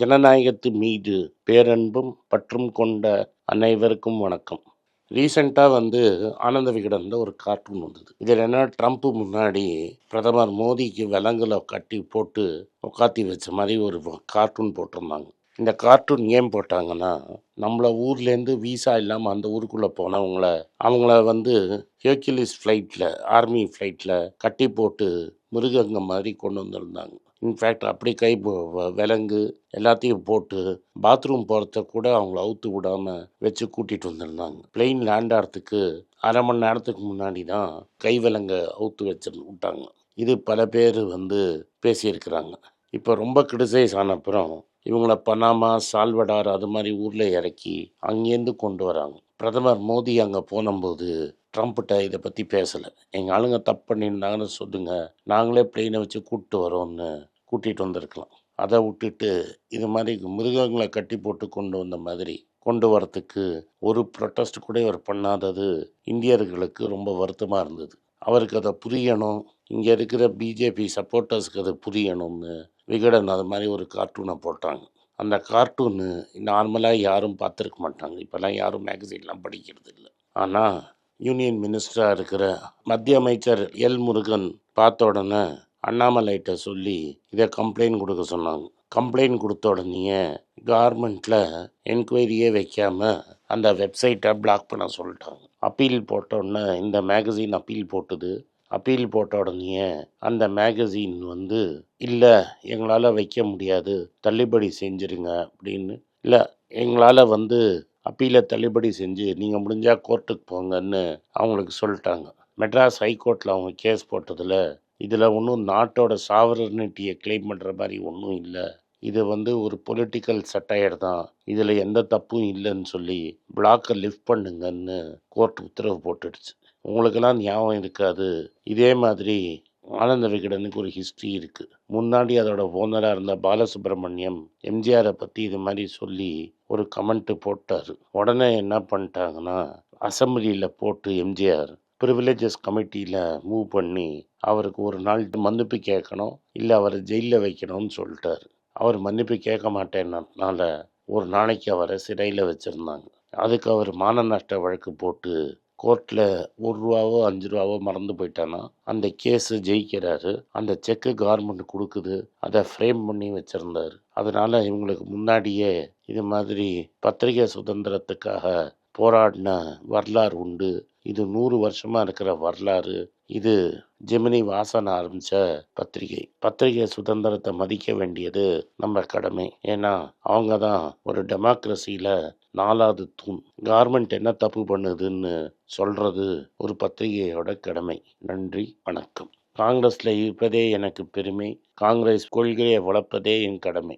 ஜனநாயகத்து மீது பேரன்பும் பற்றும் கொண்ட அனைவருக்கும் வணக்கம். ரீசெண்டாக வந்து ஆனந்த விகடனில் ஒரு கார்ட்டூன் வந்தது. இதில் என்ன ட்ரம்ப் முன்னாடி பிரதமர் மோடிக்கு விலங்குல கட்டி போட்டு உட்காத்தி வச்ச மாதிரி ஒரு கார்ட்டூன் போட்டிருந்தாங்க. இந்த கார்ட்டூன் ஏன் போட்டாங்கன்னா நம்மள ஊர்லேருந்து விசா இல்லாமல் அந்த ஊருக்குள்ளே போனவங்கள அவங்கள வந்து ஹெர்குலிஸ் ஃப்ளைட்டில் ஆர்மி ஃப்ளைட்டில் கட்டி போட்டு மிருகங்க மாதிரி கொண்டு வந்திருந்தாங்க. இன்ஃபேக்ட் அப்படி கை விலங்கு எல்லாத்தையும் போட்டு பாத்ரூம் போகிறத கூட அவங்கள அவுத்து விடாமல் வச்சு கூட்டிகிட்டு வந்திருந்தாங்க. பிளெயின் லேண்ட் ஆகிறதுக்கு அரை மணி நேரத்துக்கு முன்னாடி தான் கை விலங்க அவுத்து வச்சு விட்டாங்க. இது பல பேர் வந்து பேசியிருக்கிறாங்க. இப்போ ரொம்ப கிரிட்டிசைஸ் ஆன அப்புறம் இவங்கள பனாமா சால்வடார் அது மாதிரி ஊரில் இறக்கி அங்கேருந்து கொண்டு வராங்க. பிரதமர் மோடி அங்கே போனபோது ட்ரம்ப்கிட்ட இதை பற்றி பேசலை. எங்கள் ஆளுங்க தப்பு பண்ணியிருந்தாங்கன்னு சொல்லுங்க. நாங்களே பிளெயினை வச்சு கூப்பிட்டு வரோம்னு கூட்டிகிட்டு வந்திருக்கலாம். அதை விட்டுட்டு இது மாதிரி மிருகங்களை கட்டி போட்டு கொண்டு வந்த மாதிரி கொண்டு வரத்துக்கு ஒரு ப்ரொட்டஸ்ட் கூட இவர் பண்ணாதது இந்தியர்களுக்கு ரொம்ப வருத்தமாக இருந்தது. அவருக்கு அதை புரியணும். இங்கே இருக்கிற பிஜேபி சப்போர்ட்டர்ஸ்க்கு அது புரியணும்னு விகடன் அது மாதிரி ஒரு கார்ட்டூனை போட்டாங்க. அந்த கார்ட்டூனு நார்மலாக யாரும் பார்த்துருக்க மாட்டாங்க. இப்போல்லாம் யாரும் மேகசின்லாம் படிக்கிறது இல்லை ஆனால் யூனியன் மினிஸ்டராக இருக்கிற மத்திய அமைச்சர் எல். முருகன் பார்த்த உடனே அண்ணாமலைகிட்ட சொல்லி இதை கம்ப்ளைண்ட் கொடுக்க சொன்னாங்க. கம்ப்ளைண்ட் கொடுத்த உடனேயே கார்மெண்ட்டில் என்கொயரியே வைக்காமல் அந்த வெப்சைட்டை பிளாக் பண்ண சொல்லிட்டாங்க. அப்பீல் போட்ட உடனே இந்த மேகசின் அப்பீல் போட்டுது. அப்பீல் போட்ட உடனேயே அந்த மேகசின் வந்து இல்லை எங்களால் வைக்க முடியாது. தள்ளுபடி செஞ்சுருங்க அப்படின்னு இல்லை எங்களால் வந்து அப்பீலை தள்ளுபடி செஞ்சு நீங்கள் முடிஞ்சால் கோர்ட்டுக்கு போங்கன்னு அவங்களுக்கு சொல்லிட்டாங்க. மெட்ராஸ் ஹைகோர்ட்டில் அவங்க கேஸ் போட்டதில் இதில் ஒன்றும் நாட்டோட சாவரனிட்டியை கிளைம் பண்ணுற மாதிரி ஒன்றும் இல்லை. இது வந்து ஒரு பொலிட்டிக்கல் சட்டையர் தான். இதில் எந்த தப்பும் இல்லைன்னு சொல்லி பிளாக்கை லிஃப்ட் பண்ணுங்கன்னு கோர்ட் உத்தரவு போட்டுடுச்சு. உங்களுக்கெல்லாம் ஞாபகம் இருக்காது. இதே மாதிரி ஆனந்த விகடனுக்கு ஒரு ஹிஸ்ட்ரி இருக்குது முன்னாடி அதோட ஓனராக இருந்த பாலசுப்ரமணியம் எம்ஜிஆரை பற்றி இது மாதிரி சொல்லி ஒரு கமெண்ட்டு போட்டார். உடனே என்ன பண்ணிட்டாங்கன்னா அசம்பிளியில் போட்டு எம்ஜிஆர் ப்ரிவிலேஜஸ் கமிட்டியில் மூவ் பண்ணி அவருக்கு ஒரு நாள் மன்னிப்பு கேட்கணும் இல்லை அவரை ஜெயிலில் வைக்கணும்னு சொல்லிட்டார். அவர் மன்னிப்பு கேட்க மாட்டேன்னதுனால ஒரு நாளைக்கு அவரை சிறையில் வச்சுருந்தாங்க. அதுக்கு அவர் மான நஷ்ட வழக்கு போட்டு கோர்ட்டில் ஒரு ரூபாவோ அஞ்சு ரூபாவோ மறந்து போயிட்டானா? அந்த கேஸு ஜெயிக்கிறாரு. அந்த செக்கு கவர்மெண்ட் கொடுக்குது. அதை ஃப்ரேம் பண்ணி வச்சுருந்தார். அதனால் இவங்களுக்கு முன்னாடியே இது மாதிரி பத்திரிகை சுதந்திரத்துக்காக போராடின வரலாறு உண்டு. இது நூறு வருஷமாக இருக்கிற வரலாறு. இது ஜெமினி வாசன் ஆரம்பித்த பத்திரிகை. பத்திரிகை சுதந்திரத்தை மதிக்க வேண்டியது நம்ம கடமை. ஏன்னா அவங்க தான் ஒரு டெமோக்ரஸியில் நாலாவது தூண். கார்மெண்ட் என்ன தப்பு பண்ணுதுன்னு சொல்கிறது ஒரு பத்திரிகையோட கடமை. நன்றி வணக்கம். காங்கிரஸில் இருப்பதே எனக்கு பெருமை. காங்கிரஸ் கொள்கையை வளர்ப்பதே என் கடமை.